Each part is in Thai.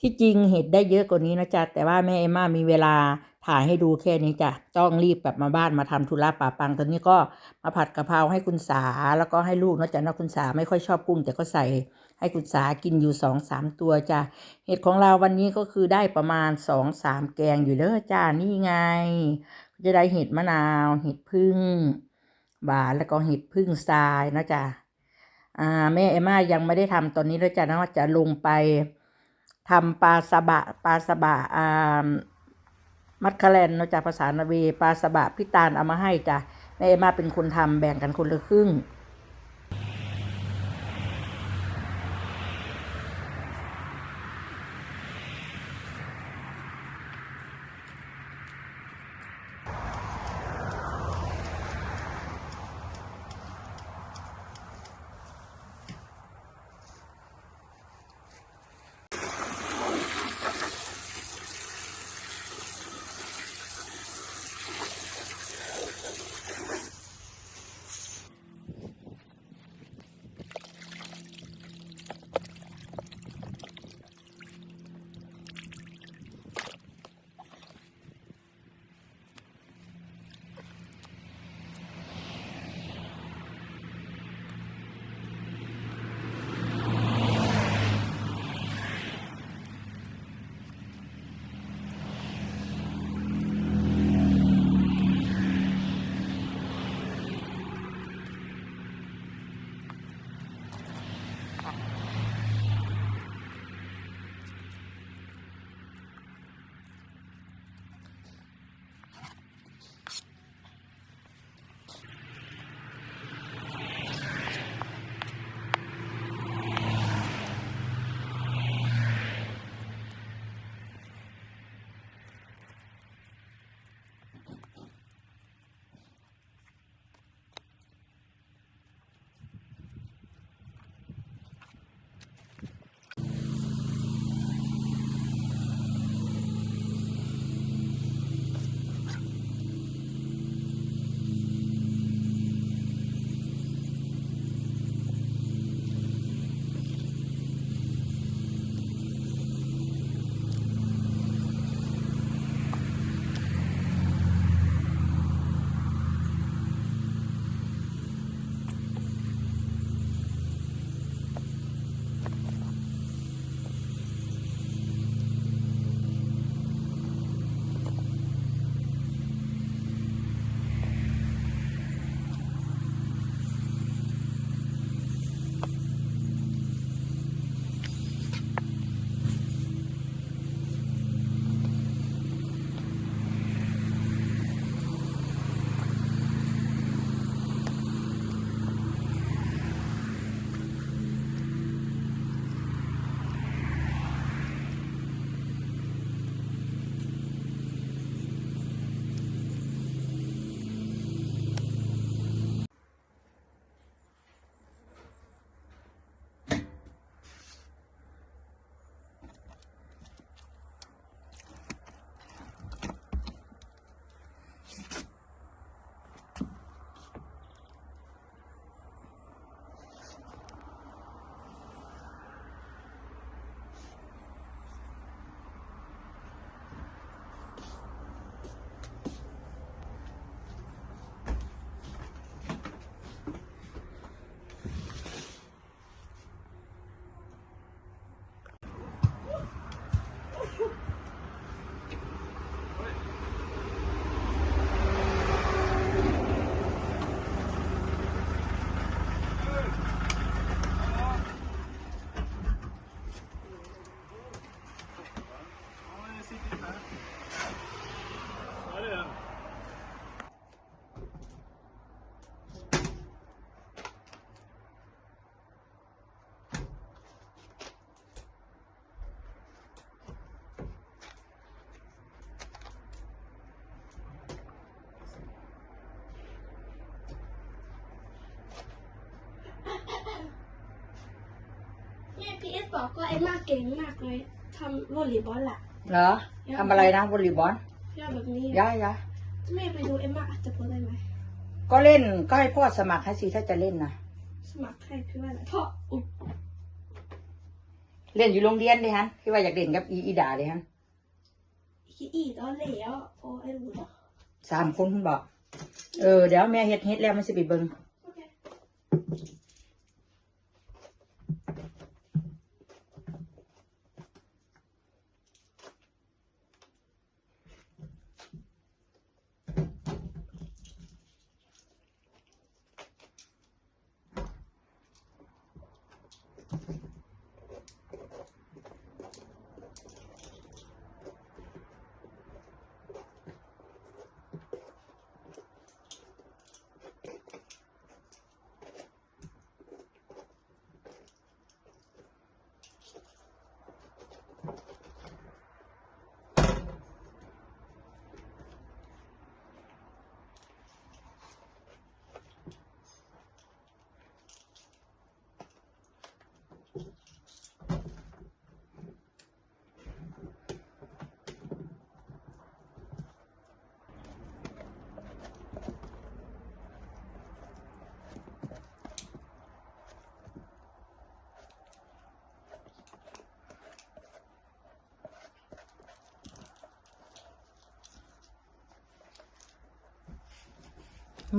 ที่จริงเห็ดได้เยอะกว่านี้นะจ๊ะ แต่ว่าแม่เอมม่ามีเวลาถ่ายให้ดูแค่นี้จ้ะ ต้องรีบกลับมาบ้านมาทำธุระป่าปัง ตอนนี้ก็มาผัดกะเพราให้คุณสา แล้วก็ให้ลูกนะจ๊ะนะคุณสาไม่ค่อยชอบกุ้ง แต่ก็ใส่ให้คุณสากินอยู่สองสามตัวจ้ะ เห็ดของเราวันนี้ก็คือได้ประมาณสองสามแกงอยู่เด้อจ้า นี่ไง จะได้เห็ดมะนาว เห็ดพึ่งหวานแล้วก็เห็ดพึ่งทรายนะจ๊ะ อ่าแม่เอมม่ายังไม่ได้ทำตอนนี้แล้วจ้ะนะว่าจะลงไป ทำปลาสบะปลาสบะอ่ามัดคาแลนนะจ้ะภาษานาเวปลาสบะพี่ตาลเอามาให้จ้ะแม่เอมาเป็นคนทำแบ่งกันคนละครึ่ง พีเอสบอกว่าไอ้มากเก่งมากเลยทำวอลเลย์บอลแหละเหรอทำอะไรนะวอลเลย์บอลยอดแบบนี้ย้ายย้ายแม่ไปดูเอ็มมาอาจจะพอได้ไหมก็เล่นก็ให้พ่อสมัครให้สิถ้าจะเล่นนะสมัครใครคือว่าอะไรพ่ออุ๊ยเล่นอยู่โรงเรียนเลยฮะที่ว่าอยากเล่นกับอีอีดาเลยฮะคิดอีกตอนแล้วโอ้ไอ้หนูเนาะสามคนคุณบอก เออเดี๋ยวแม่เฮ็ดเฮ็ดแล้วมันสิไปเบิ่ง โอเค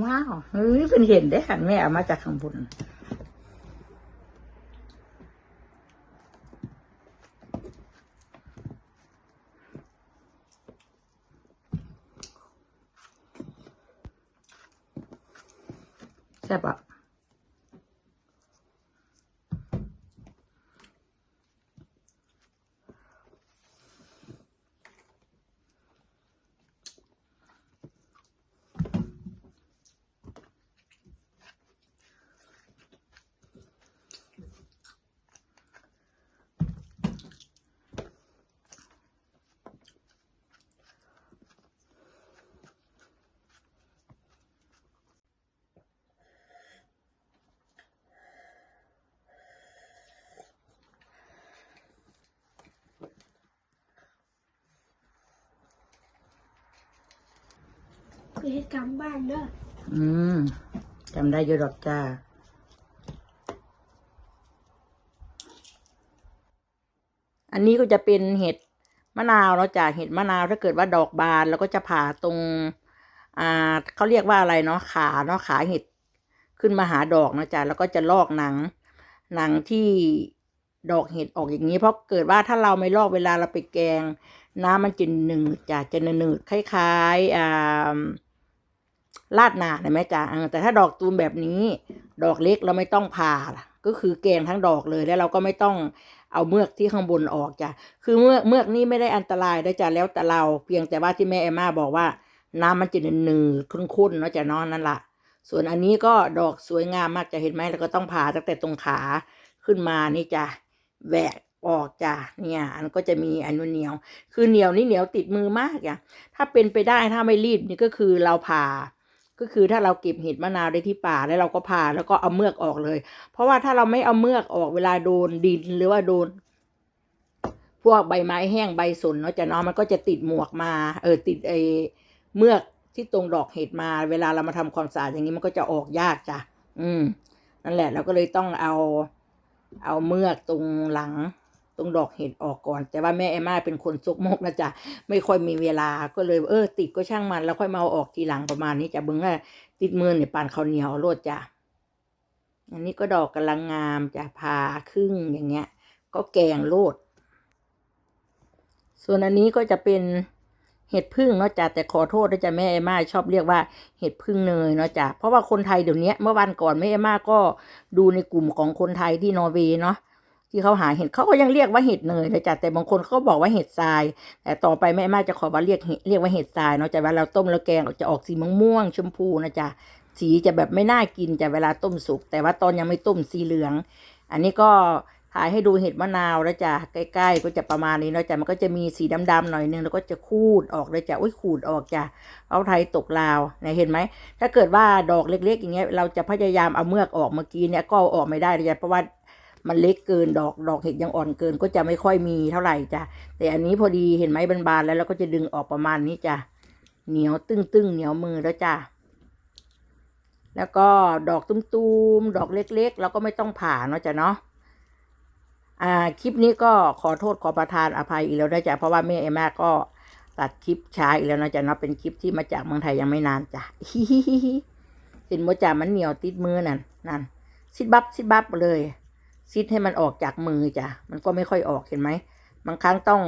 ว้าวเฮ้ยเพิ่นเห็นได้หันแม่เอามาจากข้างบนใช่บปะ คือเหตุการณ์บ้านเด้ออืมจำได้อยู่ดอกจ้าอันนี้ก็จะเป็นเห็ดมะนาวเนาะจ้ะเห็ดมะนาวถ้าเกิดว่าดอกบานแล้วก็จะผ่าตรง อ่าเขาเรียกว่าอะไรเนาะขาเนาะขาเห็ดขึ้นมาหาดอกเนาะจ้ะแล้วก็จะลอกหนัง หนังที่ดอกเห็ดออกอย่างนี้ เพราะเกิดว่าถ้าเราไม่ลอกเวลาเราไปแกง น้ำมันจะหนืดจ้ะจะหนืดคล้ายๆอ่า ลาดหนาเห็นไหมจ้ะแต่ถ้าดอกตูมแบบนี้ ดอกเล็กเราไม่ต้องผ่าก็คือแกงทั้งดอกเลยแล้วเราก็ไม่ต้องเอาเมือกที่ข้างบนออกจ้ะคือเมือกเมือกนี่ไม่ได้อันตรายนะจ้ะแล้วแต่เราเพียงแต่ว่าที่แม่เอมมาบอกว่า น้ำมันจะหนืดๆข้นๆเนาะจ้ะเนอนนั่นละส่วนอันนี้ก็ดอกสวยงามมากจะเห็นไหมแล้วก็ต้องผ่าตั้งแต่ตรงขาขึ้นมานี่จ้ะแหวกออกจ้ะเนี่ยอันก็จะมีอันนู้นเหนียวคือเหนียวนี่เหนียวติดมือมากอะถ้าเป็นไปได้ถ้าไม่รีบนี่ก็คือเราผ่า ก็คือถ้าเราเก็บเห็ดมะนาวได้ที่ป่าแล้วเราก็ผ่าแล้วก็เอาเมือกออกเลย เพราะว่าถ้าเราไม่เอาเมือกออกเวลาโดนดินหรือว่าโดน พวกใบไม้แห้งใบสนเนาะจะเนาะมันก็จะติดหมวกมา เออติดไอเมือกที่ตรงดอกเห็ดมา เวลาเรามาทำความสะอาดอย่างนี้มันก็จะออกยากจ้ะอืม นั่นแหละเราก็เลยต้องเอา เอาเมือกตรงหลัง ตรงดอกเห็ดออกก่อน แต่ว่าแม่เอมมาเป็นคนซกมกนะจ๊ะไม่ค่อยมีเวลาก็เลยเออ ติดก็ช่างมันแล้วค่อยมาเอาออกทีหลังประมาณนี้จ้ะเบิ้งว่าติดมือเนี่ยปานข้าวเหนียวโลดจ้ะอันนี้ก็ดอกกำลังงามจ้ะพาครึ่งอย่างเงี้ย ก็แกงโลด ส่วนอันนี้ก็จะเป็นเห็ดพึ่งเนาะจ้ะแต่ขอโทษนะจ๊ะแม่เอมมาชอบเรียกว่าเห็ดพึ่งเนยเนาะจ้ะเพราะว่าคนไทยเดี๋ยวนี้เมื่อวันก่อนแม่เอมมาก็ดูในกลุ่มของคนไทยที่นอร์เวย์เนาะ ที่เขาหาเห็ดเขาก็ยังเรียกว่าเห็ดเนยนะจ๊ะแต่บางคนเขาก็บอกว่าเห็ดทราย แต่ต่อไปแม่มาจะขอว่าเรียกเห็ดเรียกว่าเห็ดทรายเนาะจ้ะเวลาเราต้มแล้วแกงจะออกสีม่วงๆชมพูนะจ๊ะสีจะแบบไม่น่ากินจ้ะเวลาต้มสุก แต่ว่าตอนยังไม่ต้มสีเหลือง อันนี้ก็ถ่ายให้ดูเห็ดมะนาวแล้วจ้ะใกล้ๆก็จะประมาณนี้เนาะจ้ะมันก็จะมีสีดำๆหน่อยนึงแล้วก็จะคูดออกเลยจ้ะอุ้ยขูดออกจ้ะเอาไทยตกลาวเนี่ยเห็นไหมถ้าเกิดว่าดอกเล็ก ๆ อย่างเงี้ยเราจะพยายามเอาเมือกออกเมื่อกี้เนี่ยก็อออกไม่ได้เลยจ้ะเพราะว่า มันเล็กเกินดอกดอกเห็ดยังอ่อนเกินก็จะไม่ค่อยมีเท่าไหร่จ้ะแต่อันนี้พอดีเห็นไหมบานๆแล้วเราก็จะดึงออกประมาณนี้จ้ะเหนียวตึ้งๆเหนียวมือแล้วจ้ะแล้วก็ดอกตุ้มๆ ดอกเล็กๆ เราก็ไม่ต้องผ่าเนาะจ้ะเนาะอ่าคลิปนี้ก็ขอโทษขอประทานอภัยอีกแล้วนะจ๊ะเพราะว่าแม่เอมมาก็ตัดคลิปช้าอีกแล้วนะจ๊ะเนาะเป็นคลิปที่มาจากเมืองไทยยังไม่นานจ้ะเห็นว่าจ่ามันเหนียวติดมือนั่นนั่นซิดบับซิดบับเลย ซิดให้มันออกจากมือจ้ะมันก็ไม่ค่อยออกเห็นไหมบางครั้งต้อง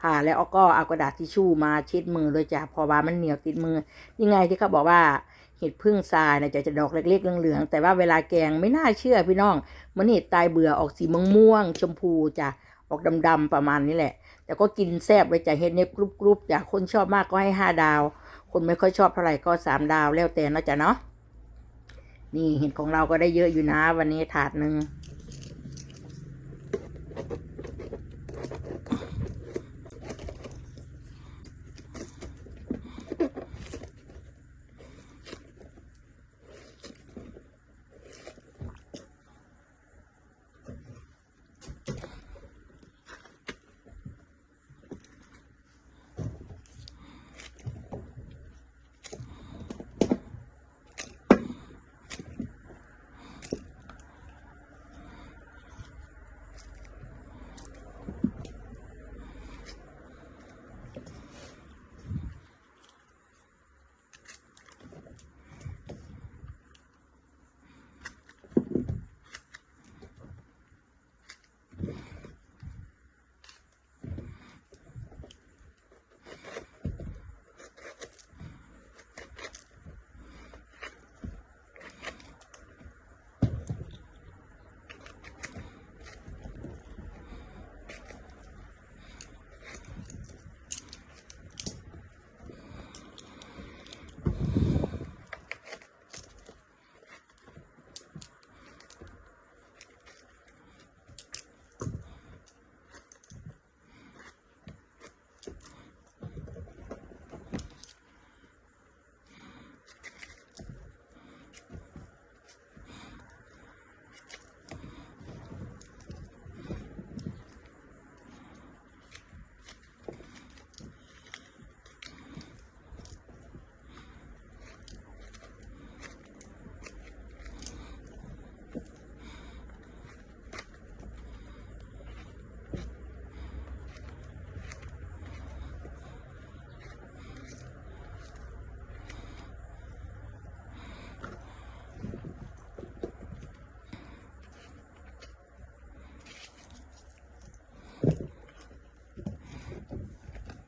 ผ่าแล้วก็เอากระดาษทิชชู่มาเช็ดมือเลยจ้ะพอว่ามันเหนียวติดมือนี่ไงที่เขาบอกว่าเห็ดพึ่งทรายนะจะจะดอกเล็กๆเหลืองๆแต่ว่าเวลาแกงไม่น่าเชื่อพี่น้องมันเห็ดตายเบื่อออกสีม่วงๆชมพูจ้ะออกดำๆประมาณนี้แหละ แต่ก็กินแซ่บเลยจ้ะเห็ดเนี่ยกรุบๆจ้ะคนชอบมากก็ให้ห้าดาว คนไม่ค่อยชอบเท่าไหร่ก็สามดาวแล้วแต่นะจ๊ะเนาะนี่เห็ดของเราก็ได้เยอะอยู่นะ วันนี้ถาดหนึ่ง